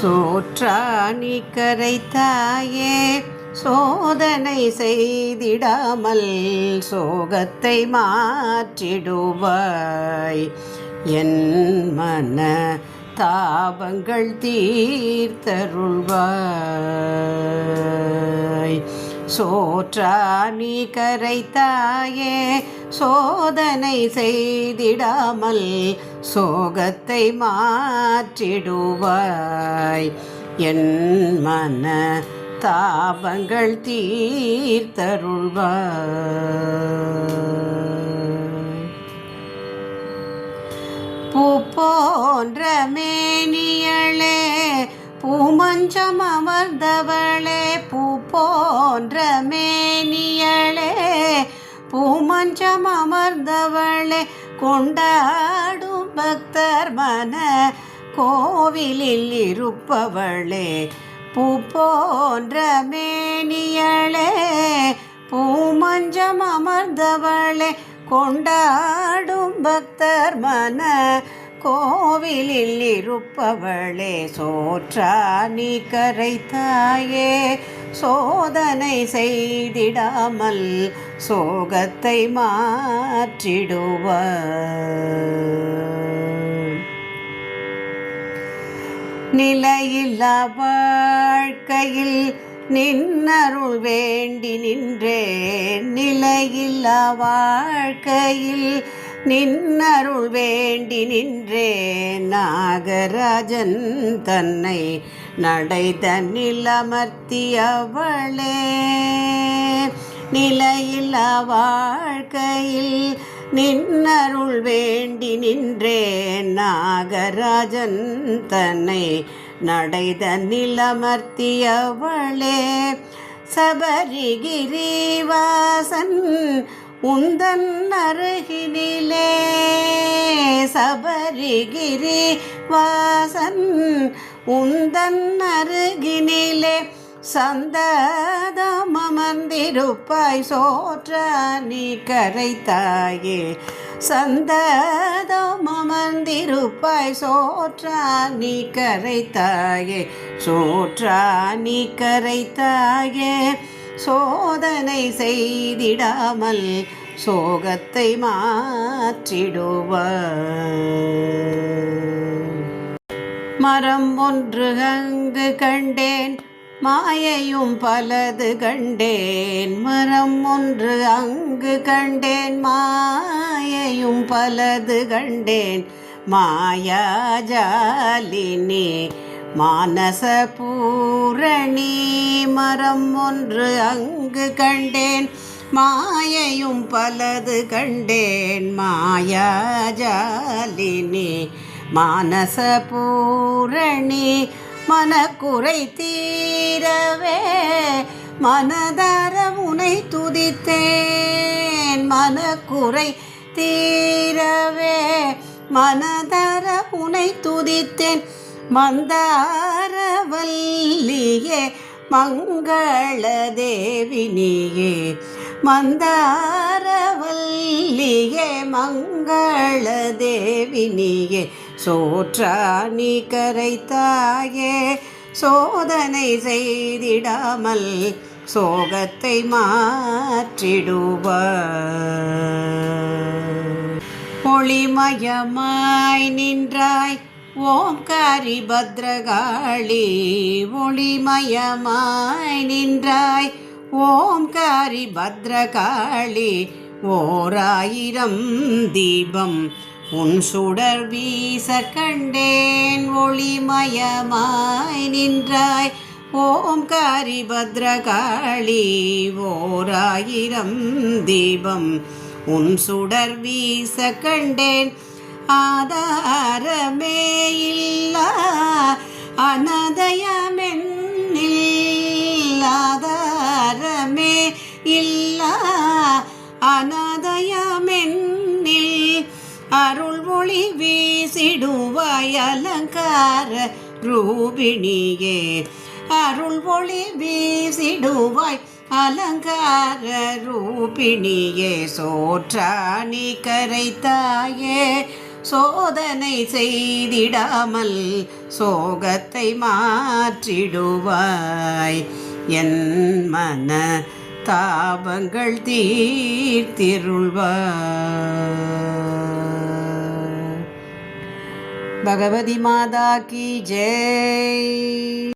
சோற்றாணி கரைத்தாயே சோதனை செய்திடாமல் சோகத்தை மாற்றிடுவாய். என் மன தாபங்கள் தீர்த்தருள்வாய். சோற்றாணி கரைத்தாயே சோதனை செய்திடாமல் சோகத்தை மாற்றிடுவாய். என் மன தாபங்கள் தீர்த்தருள்வாய். பூ போன்ற மேனியளே பூமஞ்சம் அமர்ந்தவளே பூ போன்ற மேனியளே பூமஞ்சம் அமர்ந்தவளே கொண்டாடும் பக்தர் மன கோவிலில் இருப்பவளே பூ போன்ற மேனியளே பூமஞ்சம் அமர்ந்தவளே கொண்டாடும் பக்தர் மன கோவிலில் இருப்பவளே சோற்றா நீ கரைத்தாயே சோதனை செய்திடாமல் சோகத்தை மாற்றிடுவார் நிலையில்லா வாழ்க்கையில் நின்னருள் வேண்டி நின்றேன். நிலையில்லா வாழ்க்கையில் நின்னருள் வேண்டி நின்றேன். நாகராஜன் தன்னை நடை தன்னில் அமர்த்தியவளே. நிலையில்லா வாழ்க்கையில் நின்னருள் வேண்டி நின்றேன் நாகராஜன் தன்னை நடைத நிலமர்த்தியவளே. சபரிகிரிவாசன் உந்தன் அருகினிலே. சபரிகிரி வாசன் உந்தன் அருகினிலே. சந்ததம் சோற்ற நீ கரைத்தாயே. சந்ததம் அமர்ந்திருப்பாய் சோற்றா நீ கரைத்தாயே. சோற்றா நீ கரைத்தாயே. சோதனை செய்திடாமல் சோகத்தை மாற்றிடுவார் மரம் ஒன்று அங்கு கண்டேன். மாயையும் பலது கண்டேன் மரம் ஒன்று அங்கு கண்டேன் மாயையும் பலது கண்டேன். மாயாஜாலினி மானச பூரணி மரம் ஒன்று அங்கு கண்டேன் மாயையும் பலது கண்டேன். மாயாஜாலினி மானச பூரணி மனக்குறை தீரவே மனதார உனை துதித்தேன். மனக்குறை தீரவே மனதார உனை துதித்தேன். மந்தாரவல்லியே மங்கள தேவினியே. மந்தாரவல்லியே மங்கள தேவினியே. சோற்றா நீ கரைத்தாயே சோதனை செய்திடாமல் சோகத்தை மாற்றிடுவார் ஒளிமயமாய் நின்றாய் ஓம்காரி பத்ரகாளி ஒளிமயமாய் நின்றாய் ஓம்காரி பத்ரகாளி ஓராயிரம் தீபம் உன் சுடர் வீச கண்டேன் ஒளிமயமாய் நின்றாய். ஓம் காரி பத்ரகாளி ஓராயிரம் தீபம். உன் சுடர் வீச கண்டேன் ஆதாரமே இல்லா அனதயமென்னில்லாதாரமே இல்லா அனதயமென் அருள் ஒளி வீசிடுவாய் அலங்கார ரூபிணியே. அருள் ஒளி வீசிடுவாய் அலங்கார ரூபிணியே. சோற்றாணி கரைத்தாயே சோதனை செய்திடாமல் சோகத்தை மாற்றிடுவாய். என் மன தாபங்கள் தீர்த்திருள்வாய். भगवती माता की जय।